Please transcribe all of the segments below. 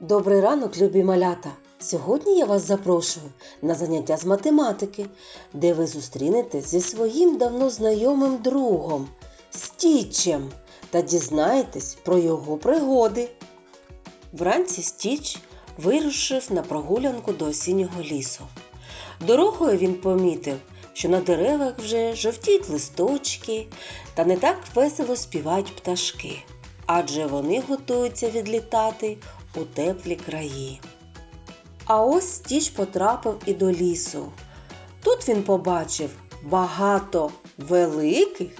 Добрий ранок, любі малята! Сьогодні я вас запрошую на заняття з математики, де ви зустрінетесь зі своїм давно знайомим другом Стічем та дізнаєтесь про його пригоди. Вранці Стіч вирушив на прогулянку до осіннього лісу. Дорогою він помітив, що на деревах вже жовтіють листочки та не так весело співають пташки, адже вони готуються відлітати у теплі краї. А ось Стіч потрапив і до лісу. Тут він побачив багато великих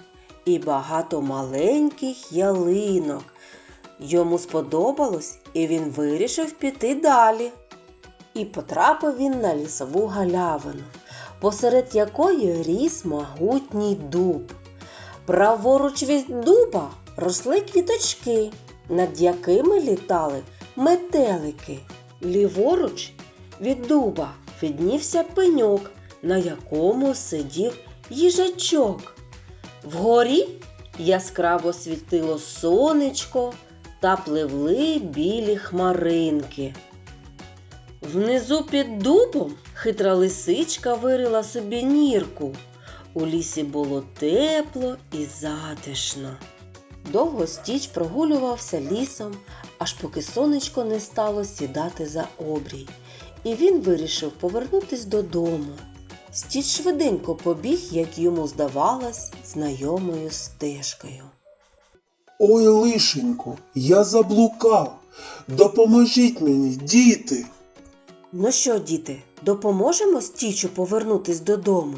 і багато маленьких ялинок. Йому сподобалось, і він вирішив піти далі. І потрапив він на лісову галявину, посеред якої ріс могутній дуб. Праворуч від дуба росли квіточки, над якими літали метелики. Ліворуч від дуба віднівся пеньок, на якому сидів їжачок. Вгорі яскраво світило сонечко та пливли білі хмаринки. Внизу під дубом хитра лисичка вирила собі нірку. У лісі було тепло і затишно. Довго стіч прогулювався лісом, аж поки сонечко не стало сідати за обрій, і він вирішив повернутись додому. Стіч швиденько побіг, як йому здавалось, знайомою стежкою. Ой, лишенько, я заблукав. Допоможіть мені, діти. Ну що, діти, допоможемо стічу повернутись додому?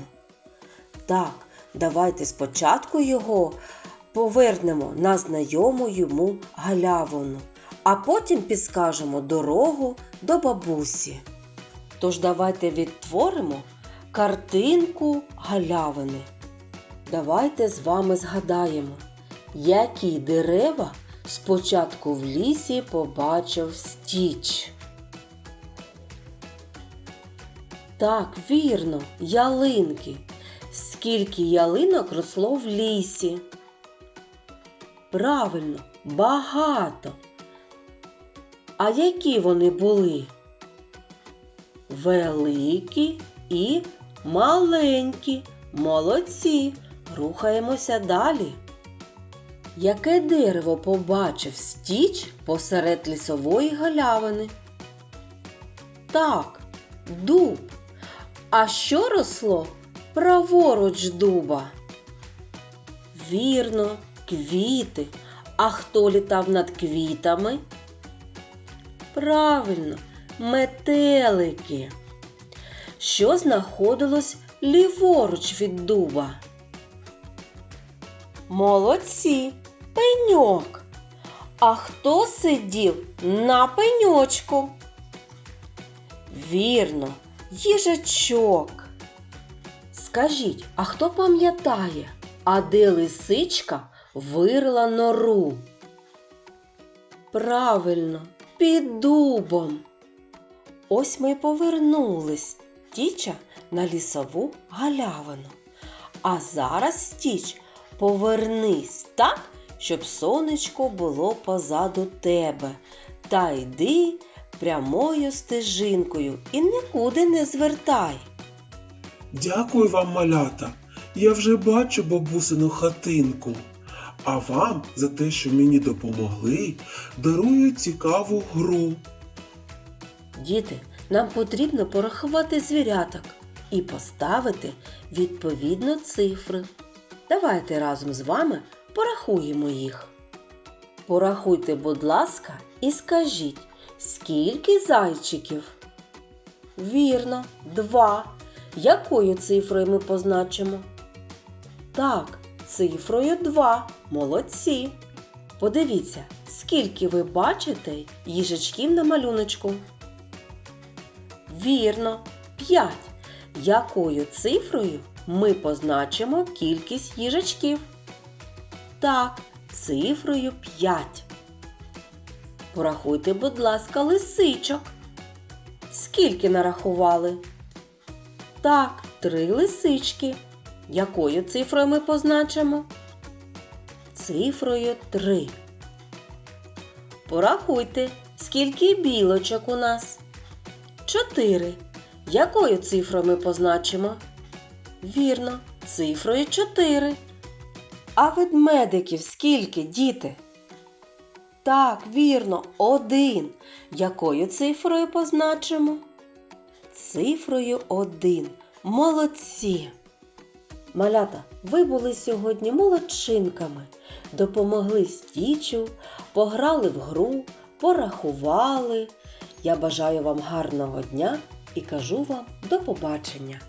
Так, давайте спочатку його повернемо на знайому йому галявину, а потім підскажемо дорогу до бабусі. Тож давайте відтворимо картинку галявини. Давайте з вами згадаємо, які дерева спочатку в лісі побачив стіч. Так, вірно, ялинки. Скільки ялинок росло в лісі? Правильно, багато. А які вони були? Великі і маленькі. Молодці. Рухаємося далі. Яке дерево побачив стіч посеред лісової галявини? Так, дуб. А що росло праворуч дуба? Вірно, квіти. А хто літав над квітами? Правильно, метелики. Що знаходилось ліворуч від дуба? Молодці, пеньок. А хто сидів на пеньочку? Вірно, їжачок. Скажіть, а хто пам'ятає, а де лисичка вирила нору? Правильно, під дубом. Ось ми повернулись Стіча на лісову галявину. А зараз Стіч повернись так, щоб сонечко було позаду тебе. Та йди прямою стежинкою і нікуди не звертай. Дякую вам, малята. Я вже бачу бабусину хатинку. А вам за те, що мені допомогли, дарую цікаву гру. Діти, нам потрібно порахувати звіряток і поставити відповідно цифри. Давайте разом з вами порахуємо їх. Порахуйте, будь ласка, і скажіть, скільки зайчиків? Вірно, два. Якою цифрою ми позначимо? Так, цифрою 2. Молодці. Подивіться, скільки ви бачите їжачків на малюночку. Вірно, 5. Якою цифрою ми позначимо кількість їжачків? Так, цифрою 5. Порахуйте, будь ласка, лисичок. Скільки нарахували? Так, три лисички. Якою цифрою ми позначимо? Цифрою 3. Порахуйте, Скільки білочок у нас? Чотири. Якою цифрою ми позначимо? Вірно, цифрою чотири. А ведмедиків скільки, діти? Так, вірно, один. Якою цифрою позначимо? Цифрою один. Молодці. Малята, ви були сьогодні молодчинками, допомогли стічу, пограли в гру, порахували. Я бажаю вам гарного дня і кажу вам до побачення.